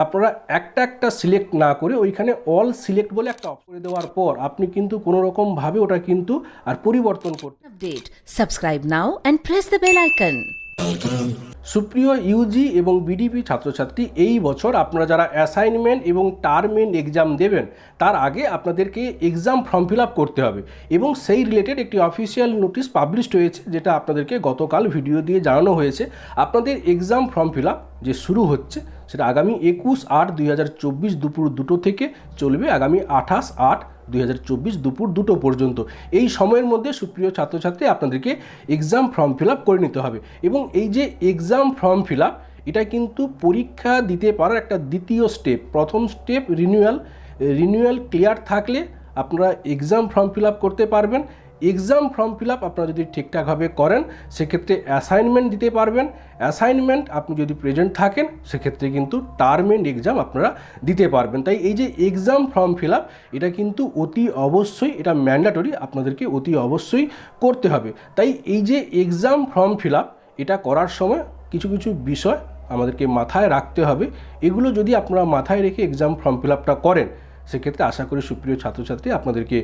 আপনারা একটা একটা সিলেক্ট না করে ওইখানে অল সিলেক্ট বলে একটা অফ করে দেওয়ার পর আপনি কিন্তু কোনো রকমভাবে ওটা কিন্তু আর পরিবর্তন করতে update subscribe now and press the bell icon. সুপ্রিয় ইউজি এবং বিডিপি ছাত্রছাত্রী, এই বছর আপনারা যারা অ্যাসাইনমেন্ট এবং টার্মেন্ট এক্সাম দেবেন, তার আগে আপনাদেরকে এক্সাম ফর্ম ফিল আপ করতে হবে এবং সেই রিলেটেড একটি অফিসিয়াল নোটিশ পাবলিশড হয়েছে, যেটা আপনাদেরকে গতকাল ভিডিও দিয়ে জানানো হয়েছে। আপনাদের এক্সাম ফর্ম ফিল আপ যে শুরু হচ্ছে, সেটা আগামী একুশ আট দুই দুপুর দুটো থেকে চলবে, আগামী আঠাশ আট দুই দুপুর দুটো পর্যন্ত। এই সময়ের মধ্যে সুপ্রিয় ছাত্রছাত্রী, আপনাদেরকে এক্সাম ফর্ম ফিল আপ করে নিতে হবে। এবং এই যে এক্সাম ফর্ম ফিল আপ এটা কিন্তু পরীক্ষা দিতে পারার একটা দ্বিতীয় স্টেপ প্রথম স্টেপ রিনিউয়াল রিনিউয়াল ক্লিয়ার থাকলে আপনারা এক্সাম ফর্ম ফিল আপ করতে পারবেন। এক্সাম ফর্ম ফিল আপ আপনারা যদি ঠিকঠাকভাবে করেন, সেক্ষেত্রে অ্যাসাইনমেন্ট দিতে পারবেন। অ্যাসাইনমেন্ট আপনি যদি প্রেজেন্ট থাকেন, সেক্ষেত্রে কিন্তু টার্মেন্ট এক্সাম আপনারা দিতে পারবেন। তাই এই যে এক্সাম ফর্ম ফিল আপ, এটা কিন্তু অতি অবশ্যই, এটা ম্যান্ডাটরি আপনাদেরকে অতি অবশ্যই করতে হবে। তাই এই যে এক্সাম ফর্ম ফিল আপ, এটা করার সময় কিছু কিছু বিষয় আমাদেরকে মাথায় রাখতে হবে। এগুলো যদি আপনারা মাথায় রেখে এক্সাম ফর্ম ফিল আপটা করেন সেক্ষেত্রে আশা করি সুপ্রিয় ছাত্রছাত্রী আপনাদেরকে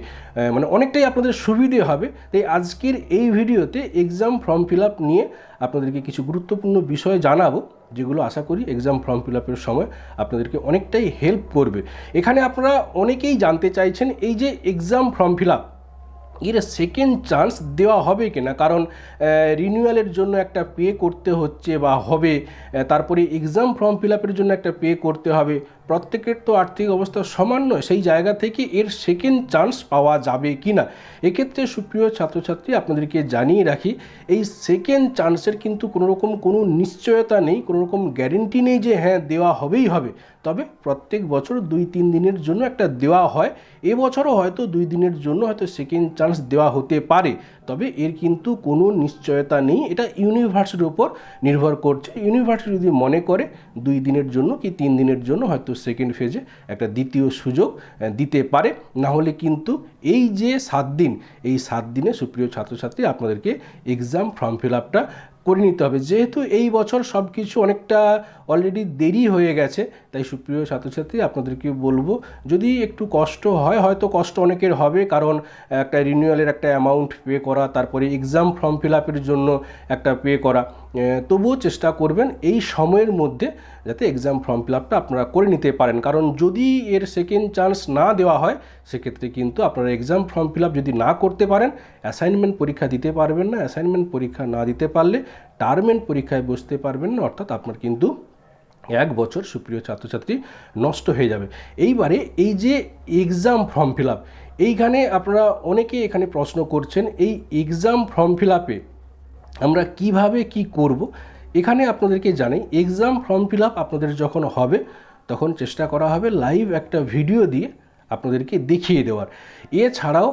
মানে অনেকটাই আপনাদের সুবিধে হবে। তাই আজকের এই ভিডিওতে এক্সাম ফর্ম ফিল আপ নিয়ে আপনাদেরকে কিছু গুরুত্বপূর্ণ বিষয় জানাব, যেগুলো আশা করি এক্সাম ফর্ম ফিল আপের সময় আপনাদেরকে অনেকটাই হেল্প করবে। এখানে আপনারা অনেকেই জানতে চাইছেন, এই যে এক্সাম ফর্ম ফিল আপ এর সেকেন্ড চান্স দেওয়া হবে কিনা? কারণ রিনিউয়ালের জন্য একটা পে করতে হচ্ছে বা হবে তারপরে এক্সাম ফর্ম ফিল আপের জন্য একটা পে করতে হবে। প্রত্যেকের তো আর্থিক অবস্থা সমান নয়, সেই জায়গা থেকে এর সেকেন্ড চান্স পাওয়া যাবে কি না এক্ষেত্রে সুপ্রিয় ছাত্রছাত্রী, আপনাদেরকে জানিয়ে রাখি, এই সেকেন্ড চান্সের কিন্তু কোনো রকম কোনো নিশ্চয়তা নেই কোনো রকম গ্যারেন্টি নেই যে হ্যাঁ দেওয়া হবেই হবে। তবে প্রত্যেক বছর দুই তিন দিনের জন্য একটা দেওয়া হয় এবছরও হয়তো দুই দিনের জন্য হয়তো সেকেন্ড চান্স দেওয়া হতে পারে। তবে এর কিন্তু কোনো নিশ্চয়তা নেই। এটা ইউনিভার্সিটির উপর নির্ভর করছে। ইউনিভার্সিটি যদি মনে করে, দুই দিনের জন্য কি তিন দিনের জন্য হয়তো সেকেন্ড ফেজে একটা দ্বিতীয় সুযোগ দিতে পারে। না হলে কিন্তু এই যে সাত দিন, এই সাত দিনে সুপ্রিয় ছাত্রছাত্রী আপনাদেরকে এক্সাম ফর্ম ফিল আপটা করে নিতে হবে। যেহেতু এই বছর সব কিছু অনেকটা অলরেডি দেরি হয়ে গেছে তাই সুপ্রিয় ছাত্রছাত্রী আপনাদেরকে বলব, যদি একটু কষ্ট হয়, হয়তো কষ্ট অনেকের হবে, কারণ একটা রিনিউয়ালের একটা অ্যামাউন্ট পে করা, তারপরে এক্সাম ফর্ম ফিল আপের জন্য একটা পে করা তবুও চেষ্টা করবেন এই সময়ের মধ্যে যাতে এক্সাম ফর্ম ফিল আপটা আপনারা করে নিতে পারেন। কারণ যদি এর সেকেন্ড চান্স না দেওয়া হয়, সেক্ষেত্রে কিন্তু আপনারা এক্সাম ফর্ম ফিল আপ যদি না করতে পারেন অ্যাসাইনমেন্ট পরীক্ষা দিতে পারবেন না। অ্যাসাইনমেন্ট পরীক্ষা না দিতে পারলে টার্মেন্ট পরীক্ষায় বসতে পারবেন না, অর্থাৎ আপনার কিন্তু এক বছর সুপ্রিয় ছাত্রছাত্রী নষ্ট হয়ে যাবে। এইবারে এই যে এক্সাম ফর্ম ফিল আপ এইখানে আপনারা অনেকেই এখানে প্রশ্ন করছেন, এই এক্সাম ফর্ম ফিল আপে আমরা কীভাবে কি করব? এখানে আপনাদেরকে জানাই এক্সাম ফর্ম ফিল আপ আপনাদের যখন হবে, তখন চেষ্টা করা হবে লাইভ একটা ভিডিও দিয়ে আপনাদেরকে দেখিয়ে দেওয়ার। এছাড়াও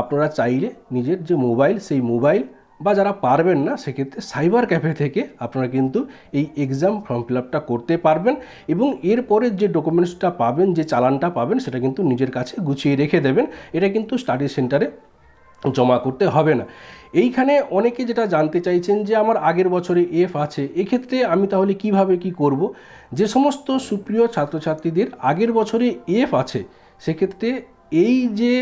আপনারা চাইলে নিজের যে মোবাইল সেই মোবাইল বা যারা পারবেন না, সেক্ষেত্রে সাইবার ক্যাফে থেকে আপনারা কিন্তু এই এক্সাম ফর্ম ফিল আপটা করতে পারবেন এবং এরপরে যে ডকুমেন্টসটা পাবেন, যে চালানটা পাবেন, সেটা কিন্তু নিজের কাছে গুছিয়ে রেখে দেবেন। এটা কিন্তু স্টাডি সেন্টারে জমা করতে হবে না। এইখানে অনেকে যেটা জানতে চাইছেন যে আমার আগের বছরে এফ আছে, এক্ষেত্রে আমি তাহলে কীভাবে কি করব? যে সমস্ত সুপ্রিয় ছাত্রছাত্রীদের আগের বছরে এফ আছে, সেক্ষেত্রে এই যে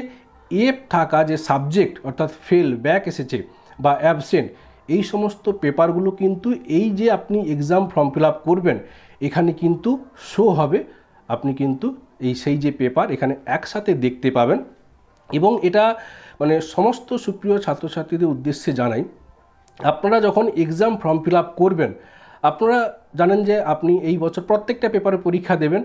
এফ থাকা যে সাবজেক্ট অর্থাৎ ফেল ব্যাক এসেছে বা অ্যাবসেন্ট এই সমস্ত পেপারগুলো কিন্তু এই যে আপনি এক্সাম ফর্ম ফিল আপ করবেন, এখানে কিন্তু শো হবে। আপনি কিন্তু এই সেই যে পেপার এখানে একসাথে দেখতে পাবেন। এবং এটা মানে সমস্ত সুপ্রিয় ছাত্রছাত্রীদের উদ্দেশ্যে জানাই, আপনারা যখন এক্সাম ফর্ম ফিল আপ করবেন, আপনারা জানেন যে আপনি এই বছর প্রত্যেকটা পেপারে পরীক্ষা দেবেন,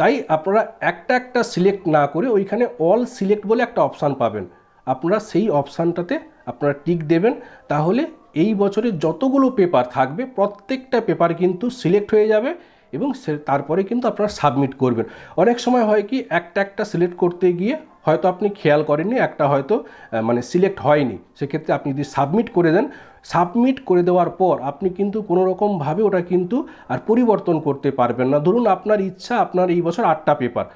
তাই আপনারা একটা একটা সিলেক্ট না করে ওইখানে অল সিলেক্ট বলে একটা অপশান পাবেন। আপনারা সেই অপশানটাতে আপনারা টিক দেবেন, তাহলে এই বছরে যতগুলো পেপার থাকবে, প্রত্যেকটা পেপার কিন্তু সিলেক্ট হয়ে যাবে এবং তারপরে কিন্তু আপনারা সাবমিট করবেন। অনেক সময় হয় কি, একটা একটা সিলেক্ট করতে গিয়ে হয়তো আপনি খেয়াল করেননি, একটা হয়তো মানে সিলেক্ট হয়নি। সেক্ষেত্রে আপনি যদি সাবমিট করে দেন সাবমিট করে দেওয়ার পর আপনি কিন্তু কোনো রকমভাবে ওটা কিন্তু আর পরিবর্তন করতে পারবেন না। ধরুন আপনার ইচ্ছা, আপনার এই বছর আটটা পেপার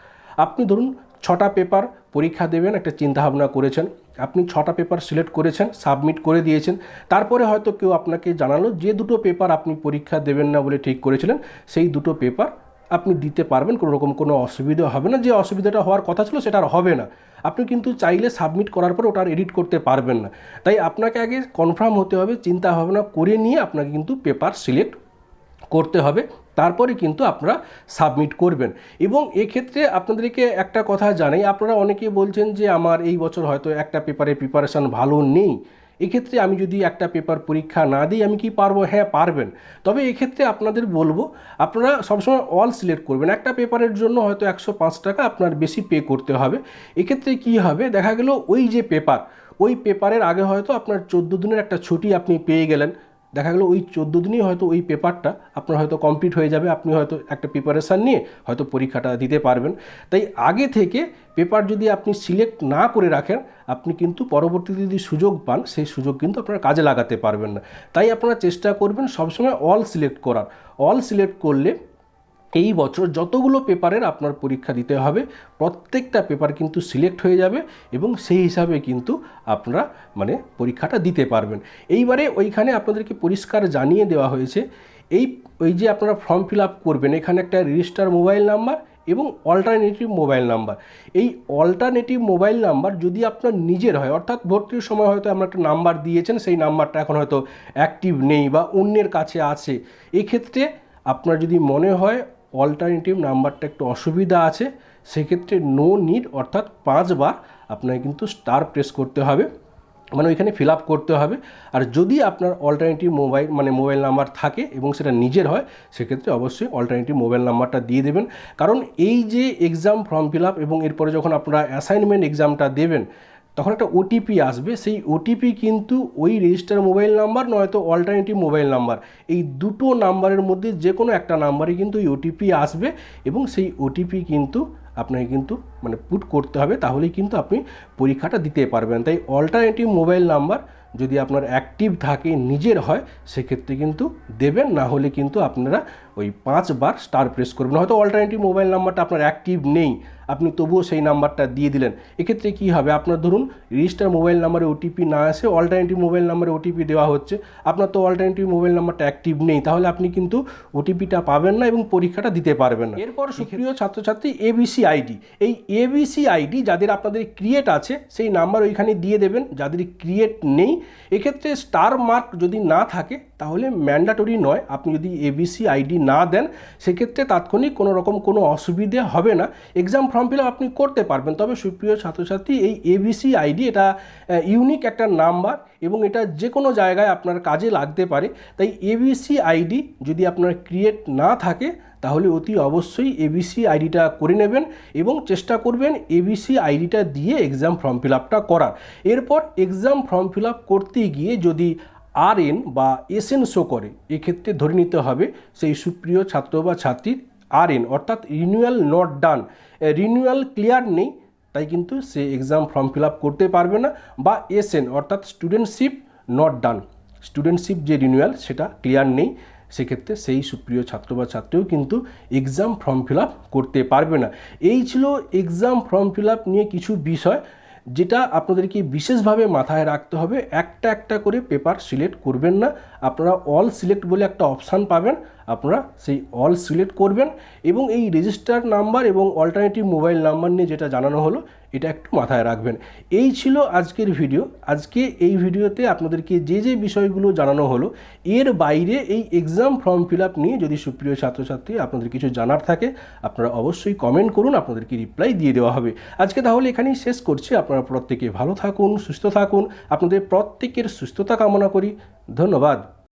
আপনি ধরুন ছটা পেপার পরীক্ষা দেবেন, একটা চিন্তাভাবনা করেছেন আপনি ছটা পেপার সিলেক্ট করেছেন সাবমিট করে দিয়েছেন, তারপরে হয়তো কেউ আপনাকে জানালো যে দুটো পেপার আপনি পরীক্ষা দেবেন না বলে ঠিক করেছিলেন, সেই দুটো পেপার আপনি দিতে পারবেন কোনো রকম কোনো অসুবিধা হবে না। যে অসুবিধাটা হওয়ার কথা ছিল সেটা আর হবে না। আপনি কিন্তু চাইলে সাবমিট করার পর ওটা এডিট করতে পারবেন না। তাই আপনাকে আগে কনফার্ম হতে হবে, চিন্তা ভাবনা করে নিয়ে আপনাকে কিন্তু পেপার সিলেক্ট করতে হবে। তারপরে কিন্তু আপনারা সাবমিট করবেন। এবং এক্ষেত্রে আপনাদেরকে একটা কথা জানাই, আপনারা অনেকে বলছেন যে আমার এই বছর হয়তো একটা পেপারে প্রিপারেশান ভালো নেই। এক্ষেত্রে আমি যদি একটা পেপার পরীক্ষা না দিই, আমি কি পারব? হ্যাঁ পারবেন। তবে এক্ষেত্রে আপনাদের বলব, আপনারা সবসময় অল সিলেক্ট করবেন। একটা পেপারের জন্য হয়তো একশো পাঁচ টাকা আপনার বেশি পে করতে হবে। এক্ষেত্রে কি হবে? দেখা গেল ওই যে পেপার ওই পেপারের আগে হয়তো আপনার চোদ্দ দিনের একটা ছুটি আপনি পেয়ে গেলেন। দেখা গেলো ওই চোদ্দ দিনই হয়তো ওই পেপারটা আপনার হয়তো কমপ্লিট হয়ে যাবে, আপনি হয়তো একটা প্রিপারেশান নিয়ে হয়তো পরীক্ষাটা দিতে পারবেন। তাই আগে থেকে পেপার যদি আপনি সিলেক্ট না করে রাখেন, আপনি কিন্তু পরবর্তীতে যদি সুযোগ পান, সেই সুযোগ কিন্তু আপনারা কাজে লাগাতে পারবেন না। তাই আপনারা চেষ্টা করবেন সবসময় অল সিলেক্ট করার। অল সিলেক্ট করলে এই বছর যতগুলো পেপারের আপনার পরীক্ষা দিতে হবে, প্রত্যেকটা পেপার কিন্তু সিলেক্ট হয়ে যাবে এবং সেই হিসাবে কিন্তু আপনারা মানে পরীক্ষাটা দিতে পারবেন। এইবারে ওইখানে আপনাদেরকে পরিষ্কার জানিয়ে দেওয়া হয়েছে, এই, ওই যে আপনারা ফর্ম ফিল আপ করবেন, এখানে একটা রেজিস্টার মোবাইল নাম্বার এবং অল্টারনেটিভ মোবাইল নাম্বার। এই অল্টারনেটিভ মোবাইল নাম্বার যদি আপনার নিজের হয়, অর্থাৎ ভর্তির সময় হয়তো আমরা একটা নাম্বার দিয়েছেন, সেই নাম্বারটা এখন হয়তো অ্যাক্টিভ নেই বা অন্যের কাছে আছে, এক্ষেত্রে আপনার যদি মনে হয় অল্টারনেটিভ নাম্বারটা একটু অসুবিধা আছে, সেক্ষেত্রে নো নিড অর্থাৎ পাঁচবার আপনাকে কিন্তু স্টার প্রেস করতে হবে মানে ওইখানে ফিল আপ করতে হবে। আর যদি আপনার অল্টারনেটিভ মোবাইল মানে মোবাইল নাম্বার থাকে এবং সেটা নিজের হয়, সেক্ষেত্রে অবশ্যই অল্টারনেটিভ মোবাইল নাম্বারটা দিয়ে দেবেন। কারণ এই যে এক্সাম ফর্ম ফিল আপ এবং এরপরে যখন আপনারা অ্যাসাইনমেন্ট এক্সামটা দেবেন তখন একটা ওটিপি আসবে, সেই ওটিপি কিন্তু ওই রেজিস্টার মোবাইল নাম্বার নয়তো অল্টারনেটিভ মোবাইল নাম্বার এই দুটো নাম্বারের মধ্যে যে কোনো একটা নাম্বারে কিন্তু ওই ওটিপি আসবে এবং সেই ওটিপি কিন্তু আপনাকে কিন্তু মানে পুট করতে হবে, তাহলেই কিন্তু আপনি পরীক্ষাটা দিতে পারবেন। তাই অল্টারনেটিভ মোবাইল নাম্বার যদি আপনার অ্যাক্টিভ থাকে, নিজের হয়, সেক্ষেত্রে কিন্তু দেবেন, না হলে কিন্তু আপনারা ওই পাঁচবার স্টার প্রেস করবেন। হয়তো অল্টারনেটিভ মোবাইল নাম্বারটা আপনার অ্যাক্টিভ নেই আপনি তবুও সেই নাম্বারটা দিয়ে দিলেন। এক্ষেত্রে কী হবে? আপনার ধরুন রেজিস্টার মোবাইল নাম্বারে ওটিপি না আসে অল্টারনেটিভ মোবাইল নাম্বারে ওটিপি দেওয়া হচ্ছে। আপনার তো অল্টারনেটিভ মোবাইল নাম্বারটা অ্যাক্টিভ নেই তাহলে আপনি কিন্তু ওটিপিটা পাবেন না এবং পরীক্ষাটা দিতে পারবেন না। এরপর সুপ্রিয় ছাত্রছাত্রী এবিসি আইডি এই এবিসি আইডি যাদের আপনাদের ক্রিয়েট আছে সেই নাম্বার ওইখানে দিয়ে দেবেন। যাদের ক্রিয়েট নেই এক্ষেত্রে স্টার মার্ক যদি না থাকে তাহলে ম্যান্ডাটরি নয়। আপনি যদি এবিসি আইডি না দেন, সেক্ষেত্রে তাৎক্ষণিক কোনো রকম কোনো অসুবিধে হবে না। এক্সাম ফর্ম ফিল আপনি করতে পারবেন, তবে সুপ্রিয় ছাত্রছাত্রী, এই এবিসি আইডি এটা ইউনিক একটা নাম্বার এবং এটা যে কোনো জায়গায় আপনার কাজে লাগতে পারে। তাই এবিসি আইডি যদি আপনার ক্রিয়েট না থাকে, তাহলে অতি অবশ্যই এবিসি আইডিটা করে নেবেন এবং চেষ্টা করবেন এবিসি আইডিটা দিয়ে এক্সাম ফর্ম ফিল আপটা করার। এরপর এক্সাম ফর্ম ফিল আপ করতে গিয়ে যদি আর এন বা এস এন শো করে। এক্ষেত্রে ধরে নিতে হবে সেই সুপ্রিয় ছাত্র বা ছাত্রীর আর এন অর্থাৎ renewal not done renewal clear নেই, তাই কিন্তু সে এক্সাম ফর্ম ফিল আপ করতে পারবে না বা এস এন অর্থাৎ স্টুডেন্টশিপ নট ডান স্টুডেন্টশিপ যে রিনিউয়াল সেটা ক্লিয়ার নেই। সেক্ষেত্রে সেই সুপ্রিয় ছাত্র বা ছাত্রীও কিন্তু এক্সাম ফর্ম ফিল আপ করতে পারবে না। এই ছিল এক্সাম ফর্ম ফিল আপ নিয়ে কিছু বিষয়। যেটা আপনাদেরকে বিশেষভাবে মাথায় রাখতে হবে, একটা একটা করে পেপার সিলেক্ট করবেন না। আপনারা অল সিলেক্ট বলে একটা অপশান পাবেন, আপনারা সেই অল সিলেক্ট করবেন এবং এই রেজিস্টার নাম্বার এবং অল্টারনেটিভ মোবাইল নাম্বার নিয়ে যেটা জানানো হলো এটা একটু মাথায় রাখবেন। এই ছিল আজকের ভিডিও। আজকে এই ভিডিওতে আপনাদেরকে যে যে বিষয়গুলো জানানো হলো, এর বাইরে এই এক্সাম ফর্ম ফিল আপ নিয়ে যদি সুপ্রিয় ছাত্রছাত্রী আপনাদের কিছু জানার থাকে, আপনারা অবশ্যই কমেন্ট করুন, আপনাদেরকে রিপ্লাই দিয়ে দেওয়া হবে। আজকে তাহলে এখানেই শেষ করছি। আপনারা প্রত্যেকে ভালো থাকুন, সুস্থ থাকুন। আপনাদের প্রত্যেকের সুস্থতা কামনা করি। ধন্যবাদ।